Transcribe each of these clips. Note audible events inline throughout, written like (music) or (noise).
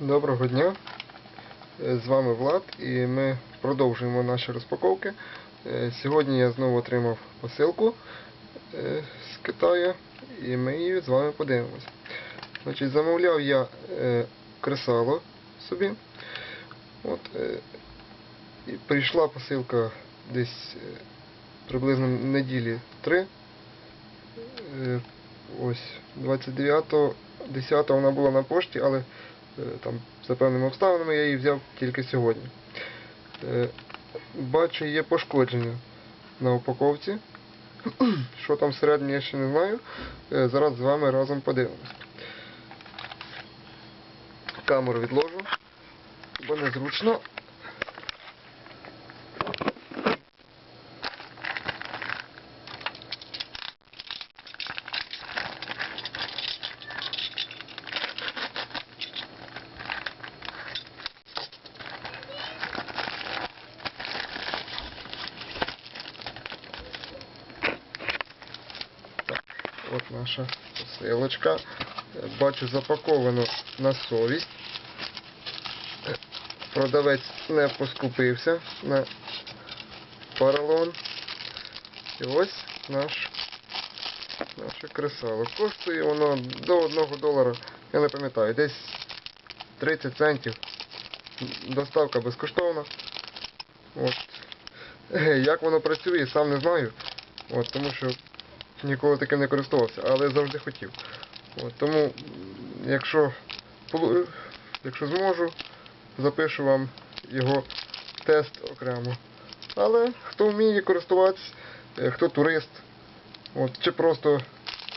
Доброго дня. Е, З вами Влад і ми продовжуємо наші розпаковки. Е, Сьогодні я знову отримав посилку е, з Китаю і ми її з вами подивимося. Значить, замовляв я кресало собі. От, і прийшла посилка десь приблизно неділі 3. Е, Ось 29-го, 10 вона була на пошті, але там за певними обставинами я її взяв тільки сьогодні. Е, Бачу, є пошкодження на упаковці. (clears throat) Що там всередині, я ще не знаю. Е, Зараз з вами разом подивимось. Камеру відложу, бо незручно. От наша посилочка. Бачу, запаковано на совість. Продавець не поскупився на поролон. І ось наш, наше кресало. Коштує воно до 1 долара, я не пам'ятаю, десь 30 центів. Доставка безкоштовна. От. Е, Як воно працює, сам не знаю. От, тому що ніколи таким не користувався, але завжди хотів. От, тому, якщо, якщо зможу, запишу вам його тест окремо. Але хто вміє користуватись, е, хто турист, от, чи просто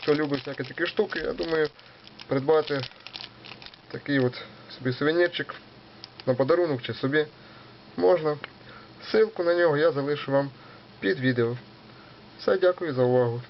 хто любить всякі такі штуки, я думаю, придбати такий от собі сувенірчик на подарунок чи собі можна. Ссылку на нього я залишу вам під відео. Все, дякую за увагу.